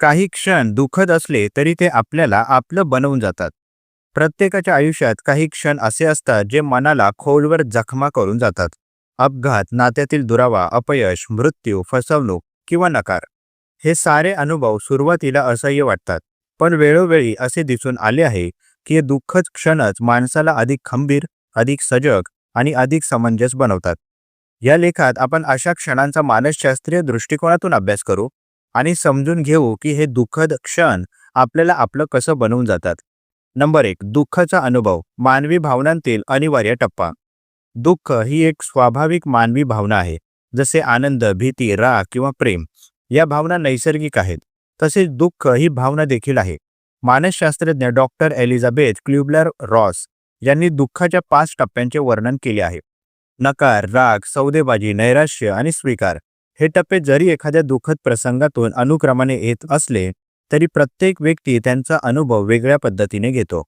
काही क्षण दुःखद असले तरी ते आपल्याला आपलं बनवून जातात. प्रत्येकाच्या आयुष्यात काही क्षण असे असतात जे मनाला खोलवर जखमा करून जातात. अपघात नात्यातील दुरावा अपयश मृत्यू फसवणूक किंवा नकार. हे सारे अनुभव सुरुवातीला असह्य वाटतात पण वेळोवेळी असे दिसून आले आहे की हे दुःखद क्षणच माणसाला अधिक खंबीर अधिक सजग आणि अधिक समंजस बनवतात. या लेखात आपण अशा क्षणांचा मानसशास्त्रीय दृष्टिकोनातून अभ्यास करू? आणि समजून घेऊ की हे दुःखद क्षण आपल्याला आपलं कसं बनवून जातात. नंबर एक दुःखाचा अनुभव मानवी भावनांतील अनिवार्य टप्पा. दुःख ही एक स्वाभाविक मानवी भावना आहे जसे आनंद भीती राग किंवा प्रेम या भावना नैसर्गिक आहेत. तसेच दुःख ही भावना देखील आहे. मानसशास्त्रज्ञ डॉक्टर एलिझाबेथ क्ल्युबलर रॉस यांनी दुःखाच्या पाच टप्प्यांचे वर्णन केले आहे. नकार राग सौदेबाजी नैराश्य आणि स्वीकार. हे टप्पे जरी एखाद्या दुःखद प्रसंगातून अनुक्रमाने येत असले तरी प्रत्येक व्यक्ती त्यांचा अनुभव वेगळ्या पद्धतीने घेतो.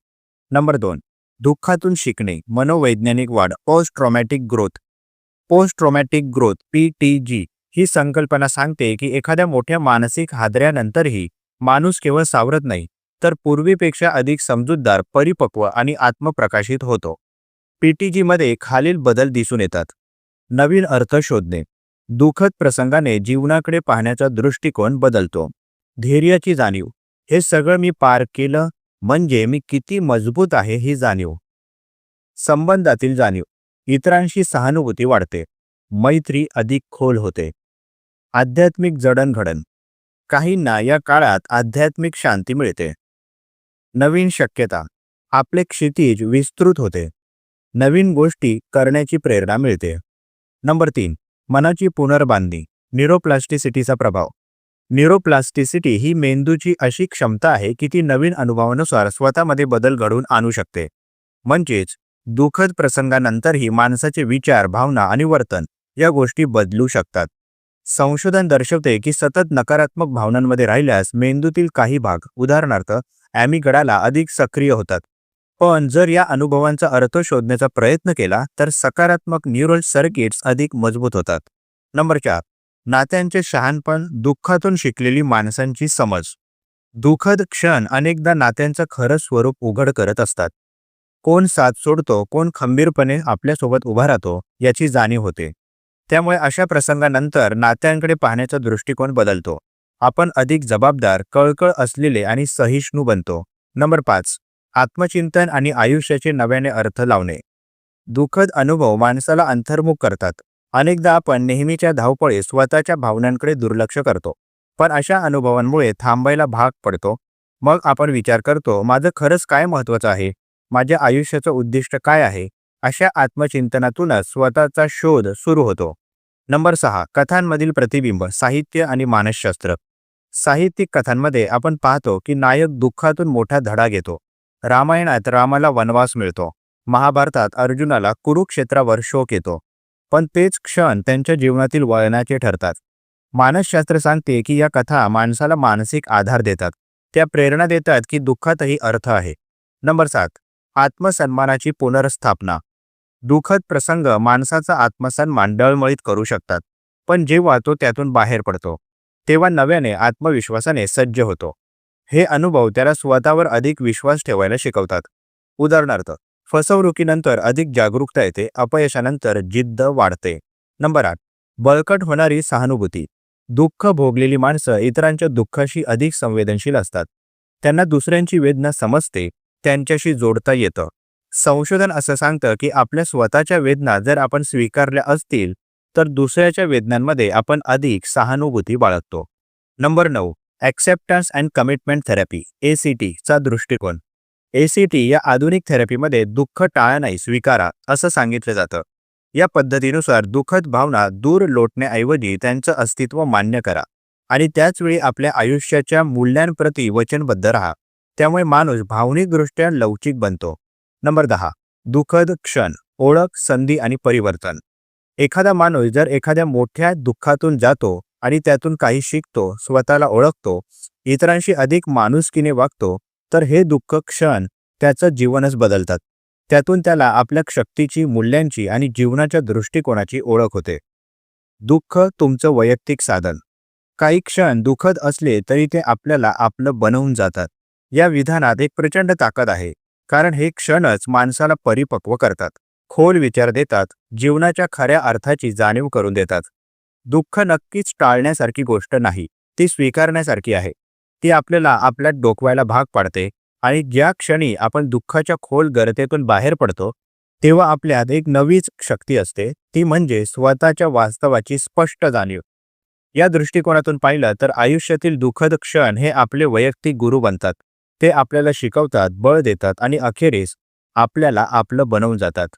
नंबर दोन दुःखातून शिकणे मनोवैज्ञानिक वाढ post traumatic growth post traumatic growth P T G ही संकल्पना सांगते की एखाद्या मोठ्या मानसिक हादऱ्यानंतरही माणूस केवळ सावरत नाही तर पूर्वीपेक्षा अधिक समजूतदार परिपक्व आणि आत्मप्रकाशित होतो. पीटीजीमध्ये खालील बदल दिसून येतात. नवीन अर्थ शोधणे. दुःखद प्रसंगाने जीवनाकडे पाहण्याचा दृष्टिकोन बदलतो. धैर्याची जाणीव. हे सगळं मी पार केलं म्हणजे मी किती मजबूत आहे ही जाणीव. संबंधातील जाणीव. इतरांशी सहानुभूती वाढते. मैत्री अधिक खोल होते. आध्यात्मिक जडणघडण. काहींना या काळात आध्यात्मिक शांती मिळते. नवीन शक्यता. आपले क्षितिज विस्तृत होते. नवीन गोष्टी करण्याची प्रेरणा मिळते. नंबर तीन. मनाची पुनर्बांधणी न्यूरोप्लास्टिसिटीचा प्रभाव. न्यूरोप्लास्टिसिटी ही मेंदूची अशी क्षमता आहे की ती नवीन अनुभवानुसार स्वतःमध्ये बदल घडवून आणू शकते. म्हणजेच दुःखद प्रसंगानंतरही माणसाचे विचार भावना आणि वर्तन या गोष्टी बदलू शकतात. संशोधन दर्शवते की सतत नकारात्मक भावनांमध्ये राहिल्यास मेंदूतील काही भाग उदाहरणार्थ ॲमिगडाला अधिक सक्रिय होतात. पण जर या अनुभवांचा अर्थ शोधण्याचा प्रयत्न केला तर सकारात्मक न्यूरल सर्किट्स अधिक मजबूत होतात. नंबर चार नात्यांचे शहाणपण दुःखातून शिकलेली माणसांची समज. दुःखद क्षण अनेकदा नात्यांचं खरं स्वरूप उघड करत असतात. कोण साथ सोडतो कोण खंबीरपणे आपल्यासोबत उभा राहतो याची जाणीव होते. त्यामुळे अशा प्रसंगानंतर नात्यांकडे पाहण्याचा दृष्टिकोन बदलतो. आपण अधिक जबाबदार कळकळ असलेले आणि सहिष्णू बनतो. नंबर पाच आत्मचिंतन आणि आयुष्याचे नव्याने अर्थ लावणे. दुःखद अनुभव माणसाला अंतर्मुख करतात. अनेकदा आपण नेहमीच्या धावपळी स्वतःच्या भावनांकडे दुर्लक्ष करतो. पण अशा अनुभवांमुळे थांबायला भाग पडतो. मग आपण विचार करतो माझं खरंच काय महत्त्वाचं आहे? माझ्या आयुष्याचं उद्दिष्ट काय आहे? अशा आत्मचिंतनातूनच स्वतःचा शोध सुरू होतो. नंबर सहा कथांमधील प्रतिबिंब साहित्य आणि मानसशास्त्र. साहित्यिक कथांमध्ये आपण पाहतो की नायक दुःखातून मोठा धडा घेतो. रामायणात रामाला वनवास मिळतो. महाभारतात अर्जुनाला कुरुक्षेत्रावर शोक येतो. पण तेच क्षण त्यांच्या जीवनातील वळणाचे ठरतात. मानसशास्त्र सांगते की या कथा माणसाला मानसिक आधार देतात. त्या प्रेरणा देतात की दुःखातही अर्थ आहे. नंबर सात. आत्मसन्मानाची पुनर्स्थापना. दुःखद प्रसंग माणसाचा आत्मसन्मान डळमळीत करू शकतात. पण जेव्हा तो त्यातून बाहेर पडतो तेव्हा नव्याने आत्मविश्वासाने सज्ज होतो. हे अनुभव त्याला स्वतःवर अधिक विश्वास ठेवायला शिकवतात. उदाहरणार्थ फसवणुकीनंतर अधिक जागरूकता येते अपयशानंतर जिद्द वाढते. नंबर आठ बळकट होणारी सहानुभूती. दुःख भोगलेली माणसं इतरांच्या दुःखाशी अधिक संवेदनशील असतात. त्यांना दुसऱ्यांची वेदना समजते त्यांच्याशी जोडता येतं. संशोधन असं सांगतं की आपल्या स्वतःच्या वेदना जर आपण स्वीकारल्या असतील तर दुसऱ्याच्या वेदनांमध्ये आपण अधिक सहानुभूती बाळगतो. नंबर नऊ acceptance and commitment therapy A C टीचा दृष्टिकोन. ए सी टी या आधुनिक थेरपीमध्ये दुःख टाळा नाही स्वीकारा असं सांगितलं जातं. या पद्धतीनुसार दुःखद भावना दूर लोटण्याऐवजी त्यांचं अस्तित्व मान्य करा. आणि त्याचवेळी आपल्या आयुष्याच्या मूल्यांप्रती वचनबद्ध राहा. त्यामुळे माणूस भावनिकदृष्ट्या लवचिक बनतो. नंबर दहा दुःखद क्षण ओळख संधी आणि परिवर्तन. एखादा माणूस जर एखाद्या मोठ्या दुःखातून जातो आणि त्यातून काही शिकतो स्वतःला ओळखतो इतरांशी अधिक माणुसकीने वागतो तर हे दुःख क्षण त्याचं जीवनच बदलतात. त्यातून त्याला आपल्या शक्तीची मूल्यांची आणि जीवनाच्या दृष्टिकोनाची ओळख होते. दुःख तुमचं वैयक्तिक साधन. काही क्षण दुःखद असले तरी ते आपल्याला आपलं बनवून जातात. या विधानात एक प्रचंड ताकद आहे कारण हे क्षणच माणसाला परिपक्व करतात. खोल विचार देतात जीवनाच्या खऱ्या अर्थाची जाणीव करून देतात. दुःख नक्कीच टाळण्यासारखी गोष्ट नाही. ती स्वीकारण्यासारखी आहे. ती आपल्याला आपल्यात डोकवायला भाग पाडते आणि ज्या क्षणी आपण दुःखाच्या खोल गर्तेतून बाहेर पडतो तेव्हा आपल्यात एक नवीच शक्ती असते. ती म्हणजे स्वतःच्या वास्तवाची स्पष्ट जाणीव. या दृष्टिकोनातून पाहिलं तर आयुष्यातील दुःखद क्षण हे आपले वैयक्तिक गुरु बनतात. ते आपल्याला शिकवतात बळ देतात आणि अखेरीस आपल्याला आपलं बनवून जातात.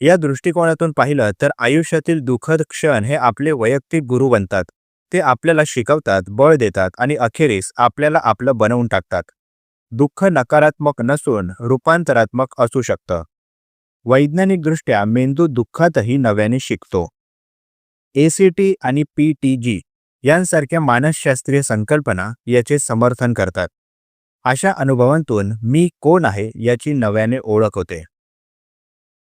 या दृष्टिकोनातून पाहिलं तर आयुष्यातील दुःखद क्षण हे आपले वैयक्तिक गुरु बनतात. ते आपल्याला शिकवतात बळ देतात आणि अखेरीस आपल्याला आपलं बनवून टाकतात. दुःख नकारात्मक नसून रूपांतरात्मक असू शकतं. वैज्ञानिकदृष्ट्या मेंदू दुःखातही नव्याने शिकतो. एसीटी आणि पी टी जी यांसारख्या मानसशास्त्रीय संकल्पना याचे समर्थन करतात. अशा अनुभवांतून मी कोण आहे याची नव्याने ओळख होते.